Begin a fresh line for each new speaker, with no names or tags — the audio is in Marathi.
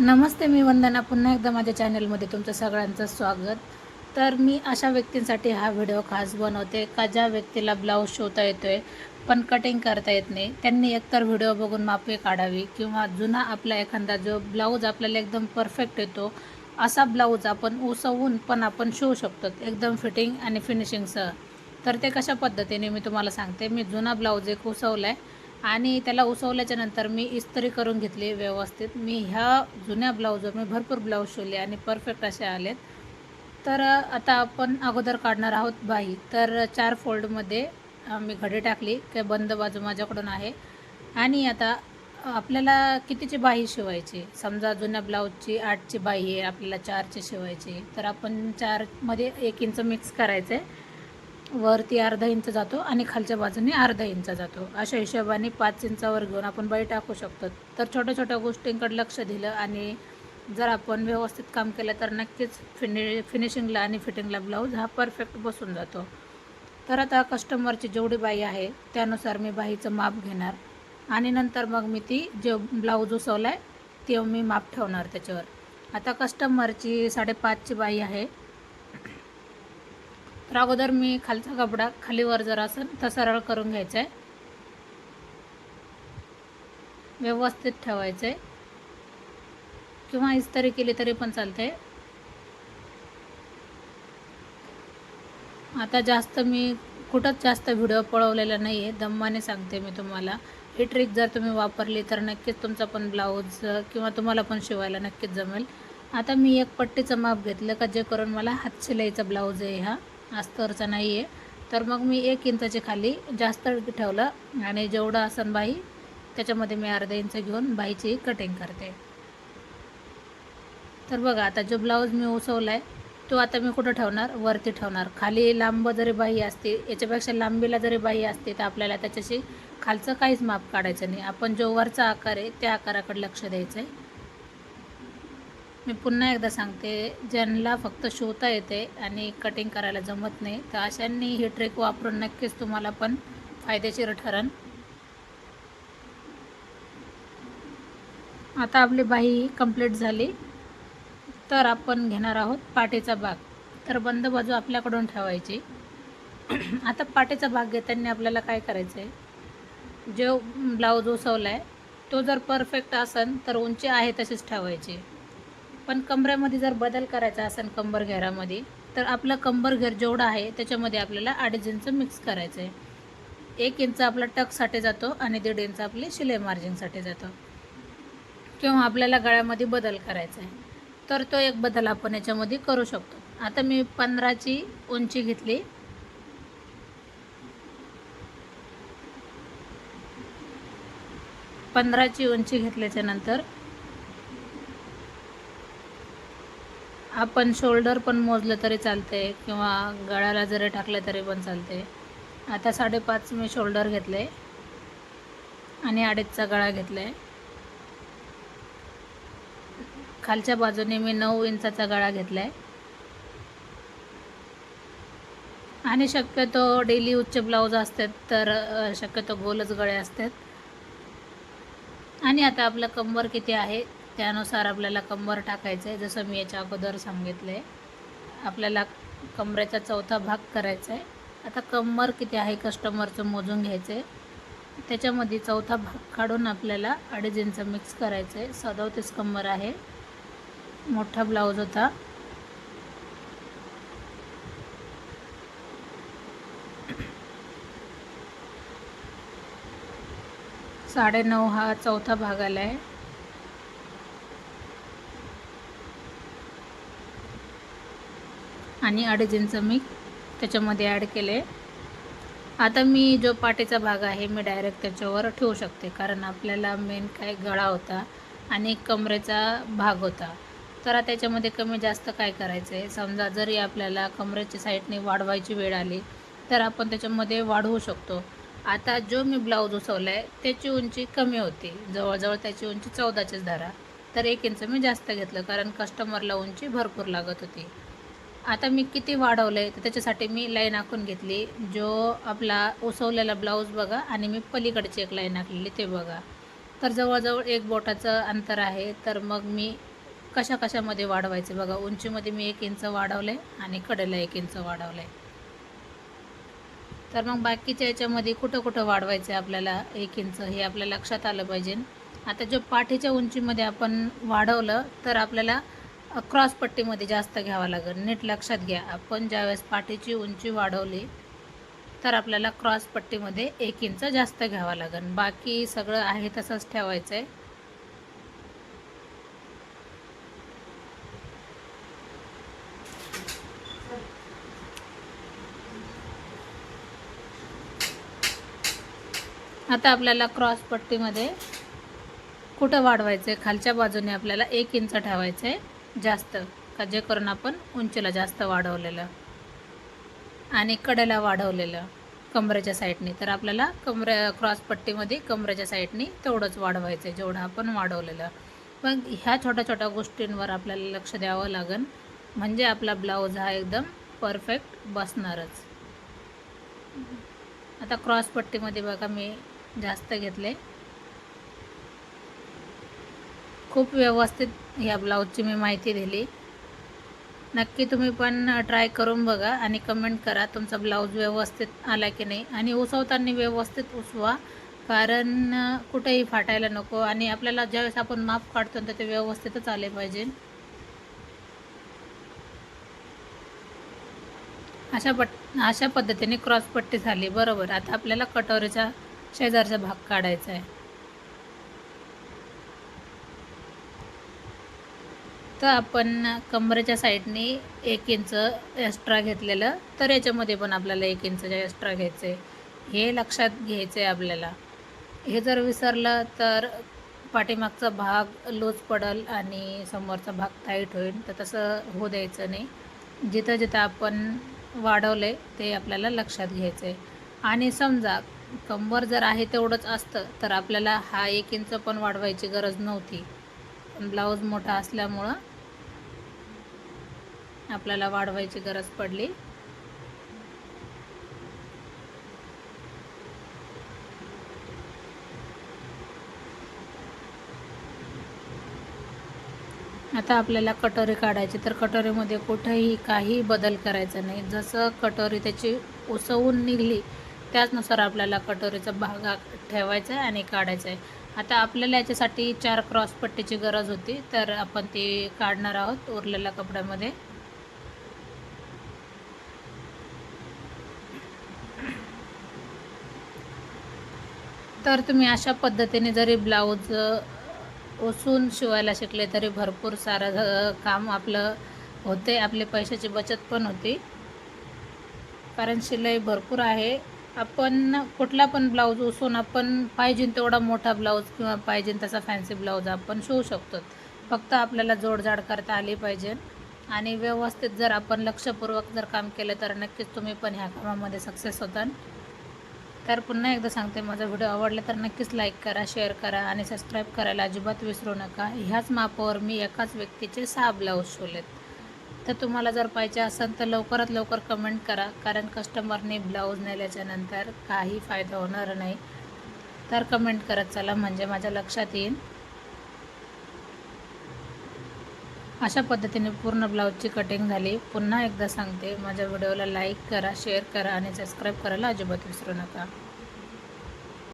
नमस्ते मी वंदना. पुन्हा एकदा माझ्या चॅनलमध्ये तुमचं सगळ्यांचं स्वागत. तर मी अशा व्यक्तींसाठी हा व्हिडिओ खास बनवते का ज्या व्यक्तीला ब्लाऊज शिवता येतो आहे पण कटिंग करता येत नाही त्यांनी एकतर व्हिडिओ बघून मापे काढावी किंवा जुना आपला एखादा जो ब्लाऊज आपल्याला एकदम परफेक्ट येतो असा ब्लाऊज आपण उसवून पण आपण शिवू शकतो एकदम फिटिंग आणि फिनिशिंगसह तर ते कशा पद्धतीने मी तुम्हाला सांगते. मी जुना ब्लाऊज एक उसवला आहे आणि त्याला उसवल्याच्या नंतर मी इस्त्री करून घेतली व्यवस्थित. मी ह्या जुन्या ब्लाऊजवर मी भरपूर ब्लाऊज शिवले आणि परफेक्ट असे आलेत. तर आता आपण अगोदर काढणार आहोत बाही तर चार फोल्डमध्ये मी घडी टाकली काय बंद बाजू माझ्याकडून आहे. आणि आता आपल्याला कितीची बाही शिवायची? समजा जुन्या ब्लाऊजची आठची बाही आहे आपल्याला चारची शिवायची. तर आपण चारमध्ये एक इंच मिक्स करायचं आहे वरती अर्धा इंच जातो आणि खालच्या बाजूने अर्धा इंच जातो. अशा हिशोबाने पाच इंचावर घेऊन आपण बाई टाकू शकतो. तर छोट्या छोट्या गोष्टींकडे लक्ष दिलं आणि जर आपण व्यवस्थित काम केलं तर नक्कीच फिनि फिनिशिंगला आणि फिटिंगला ब्लाऊज हा परफेक्ट बसून जातो. तर आता कस्टमरची जेवढी बाई आहे त्यानुसार मी बाईचं माप घेणार. आणि नंतर मग मी ती जे ब्लाऊज उसवला आहे ते मी माप ठेवणार त्याच्यावर. आता कस्टमरची साडेपाचची बाई आहे तर अगोदर मी खालचा कपडा खालीवर जर असेल तर सरळ करून घ्यायचा आहे व्यवस्थित ठेवायचं आहे किंवा इस्तरी केली तरी पण चालते आता जास्त मी कुठंच जास्त व्हिडिओ पळवलेला नाही आहे दम्माने सांगते मी तुम्हाला. ही ट्रिक जर तुम्ही वापरली तर नक्कीच तुमचा पण ब्लाऊज किंवा तुम्हाला पण शिवायला नक्कीच जमेल. आता मी एक पट्टीचं माप घेतलं का जे करून मला हात शिलाईचा ब्लाऊज आहे हा. अस्तरचा नाही आहे तर मग मी एक इंचाच्या खाली जास्त ठेवलं आणि जेवढं असन बाई त्याच्यामध्ये मी अर्धा इंच घेऊन बाईची कटिंग करते. तर बघा आता जो ब्लाऊज मी उसवला आहे तो आता मी कुठं ठेवणार? वरती ठेवणार. खाली लांब जरी बाई असते याच्यापेक्षा लांबीला जरी बाई असते तर आपल्याला त्याच्याशी खालचं काहीच माप काढायचं नाही. आपण जो वरचा आकार आहे त्या आकाराकडे लक्ष द्यायचं आहे मी पुन्हा एकदा सांगते ज्यांना फक्त शिवता येते आणि कटिंग करायला जमत नाही तर अशांनी ही ट्रिक वापरून नक्कीच तुम्हाला पण फायदेशीर ठरण आता आपली बाही कंप्लीट झाली तर आपण घेणार आहोत पाठीचा भाग तर बंद बाजू आपल्याकडून ठेवायची. आता पाठीचा भाग घेताना आपल्याला काय करायचं आहे जो ब्लाऊज उसवला आहे तो जर परफेक्ट असेल तर उंची आहे तशीच ठेवायची. पण कंबऱ्यामध्ये जर बदल करायचा असेल कंबर घेरामध्ये तर आपलं कंबर घेर जेवढं आहे त्याच्यामध्ये आपल्याला अडीच इंच मिक्स करायचं आहे एक इंच आपला टकसाठी जातो आणि दीड इंच आपली शिलाई मार्जिनसाठी जातो. किंवा आपल्याला गळ्यामध्ये बदल करायचा आहे तर तो एक बदल आपण याच्यामध्ये करू शकतो. आता मी पंधराची उंची घेतली. पंधराची उंची घेतल्याच्यानंतर आपण शोल्डर पण मोजलं तरी चालते किंवा गळ्याला जरी टाकलं तरी पण चालते आता साडेपाच मी शोल्डर घेतले आणि अडीचचा गळा घेतला आहे खालच्या बाजूने मी नऊ इंचाचा गळा घेतला आहे आणि शक्यतो डेली उच्च ब्लाऊज असतात तर शक्यतो गोलच गळे असतात. आणि आता आपलं कंबर किती आहे? त्यानुसार आपल्याला कंबर टाकायचं आहे जसं मी याच्या अगोदर सांगितलं आहे आपल्याला कमरेचा चौथा भाग करायचा आहे आता कंबर किती आहे कस्टमरचं मोजून घ्यायचं आहे त्याच्यामध्ये चौथा भाग काढून आपल्याला अडीच इंच मिक्स करायचं आहे सदोतीस कंबर आहे. मोठा ब्लाऊज होता. साडेनऊ हा चौथा भाग आला आहे आणि अडीच इंच मी त्याच्यामध्ये ॲड केले. आता मी जो पाटीचा भाग आहे मी डायरेक्ट त्याच्यावर ठेवू शकते. कारण आपल्याला मेन काय गळा होता आणि कमरेचा भाग होता. तर त्याच्यामध्ये कमी जास्त काय करायचं आहे समजा जरी आपल्याला कमरेच्या साईडने वाढवायची वेळ आली तर आपण त्याच्यामध्ये वाढवू शकतो. आता जो मी ब्लाऊज उसवला आहे त्याची उंची कमी होती. जवळजवळ त्याची उंची चौदाचीच धरा. तर एक इंच मी जास्त घेतलं कारण कस्टमरला उंची भरपूर लागत होती. आता मी किती वाढवलं आहे तर त्याच्यासाठी मी लाईन आखून घेतली. जो आपला उसवलेला ब्लाऊज बघा आणि मी पलीकडची एक लाईन आखलेली ते बघा. तर जवळजवळ एक बोटाचं अंतर आहे तर मग मी कशा कशामध्ये वाढवायचं बघा. उंचीमध्ये मी एक इंच वाढवले आणि कडेला एक इंच वाढवले तर मग बाकीच्या याच्यामध्ये कुठं कुठं वाढवायचं आहे आपल्याला एक इंच हे आपल्या लक्षात आलं पाहिजे. आता जो पाठीच्या उंचीमध्ये आपण वाढवलं तर आपल्याला क्रॉस पट्टीमध्ये जास्त घ्यावं लागेल. नीट लक्षात घ्या. आपण ज्यावेळेस पाठीची उंची वाढवली तर आपल्याला क्रॉस पट्टीमध्ये एक इंच जास्त घ्यावं लागेल. बाकी सगळं आहे तसंच ठेवायचं आहे आता आपल्याला क्रॉस पट्टीमध्ये कुठं वाढवायचं आहे खालच्या बाजूने आपल्याला एक इंच ठेवायचं आहे जास्त. का जे करून आपण उंचीला जास्त वाढवलेलं. आणि कडेला वाढवलेलं कमरेच्या साईडनी. तर आपल्याला कमरे क्रॉस पट्टीमध्ये कमरेच्या साईडनी तेवढंच वाढवायचं आहे जेवढं आपण वाढवलेलं. मग ह्या छोट्या छोट्या गोष्टींवर आपल्याला लक्ष द्यावं लागेल. म्हणजे आपला ब्लाऊज हा एकदम परफेक्ट बसणारच. आता क्रॉस पट्टीमध्ये बघा मी जास्त घेतले. खूप व्यवस्थित ह्या ब्लाऊजची मी माहिती दिली. नक्की तुम्ही पण ट्राय करून बघा आणि कमेंट करा तुमचा ब्लाऊज व्यवस्थित आला की नाही. आणि उसवताना व्यवस्थित उसवा कारण कुठेही फाटायला नको आणि आपल्याला ज्यावेळेस आपण माप काढतो तर ते व्यवस्थितच आले पाहिजे. अशा पट अशा पद्धतीने क्रॉस पट्टी झाली. बरोबर. आता आपल्याला कटोरीचा शेजारचा भाग काढायचा आहे. तर आपण कमरेच्या साईडने एक इंच एक्स्ट्रा घेतलेलं तर याच्यामध्ये पण आपल्याला एक इंच एक्स्ट्रा घ्यायचं. आहे हे लक्षात घ्यायचं आहे आपल्याला. हे जर विसरलं तर पाठीमागचा भाग लूज पडल आणि समोरचा भाग टाईट होईल तर तसं होऊ द्यायचं नाही. जिथं जिथं आपण वाढवले ते आपल्याला लक्षात घ्यायचं आहे आणि समजा कंबर जर आहे तेवढंच असतं तर आपल्याला हा एक इंच पण वाढवायची गरज नव्हती. ब्लाऊज मोठा असल्यामुळं आपल्याला वाढवायची गरज पडली. आता आपल्याला कटोरी काढायची तर कटोरीमध्ये कुठंही काही बदल करायचा नाही. जसं कटोरी त्याची उसवून निघली त्याचनुसार आपल्याला कटोरीचा भाग ठेवायचा आहे आणि काढायचा आहे. आता आपल्याला याच्यासाठी चार क्रॉस पट्टीची गरज होती तर आपण ती काढणार आहोत उरलेल्या कपड्यामध्ये. तर तुम्ही अशा पद्धतीने जरी ब्लाऊज ओसून शिवायला शिकले तरी भरपूर सारं काम आपलं होते. आपले पैशाची बचत पण होती. कारण शिलाई भरपूर आहे. आपण कुठला पण ब्लाऊज उसून आपण पाहिजे तेवढा मोठा ब्लाऊज किंवा पाहिजे तसा फॅन्सी ब्लाऊज आपण शिवू शकतो. फक्त आपल्याला जोडजाड करता आली पाहिजे. आणि व्यवस्थित जर आपण लक्षपूर्वक जर काम केलं तर नक्कीच तुम्ही पण ह्या कामामध्ये सक्सेस होतात तर पुन्हा एकदा सांगते माझा व्हिडिओ आवडला तर नक्कीच लाईक करा शेअर करा आणि सबस्क्राईब करायला अजिबात विसरू नका. ह्याच मापावर मी एकाच व्यक्तीचे सहा ब्लाऊज शिवलेत तर तुम्हाला जर पाहिजे असेल तर लवकरात लवकर कमेंट करा कारण कस्टमरने ब्लाऊज नेल्याच्यानंतर काही फायदा होणार नाही. तर कमेंट करत चला म्हणजे माझ्या लक्षात येईल. अशा पद्धतीने पूर्ण ब्लाऊजची कटिंग झाली. पुन्हा एकदा सांगते माझ्या व्हिडिओला लाईक करा शेअर करा आणि सबस्क्राईब करायला अजिबात विसरू नका.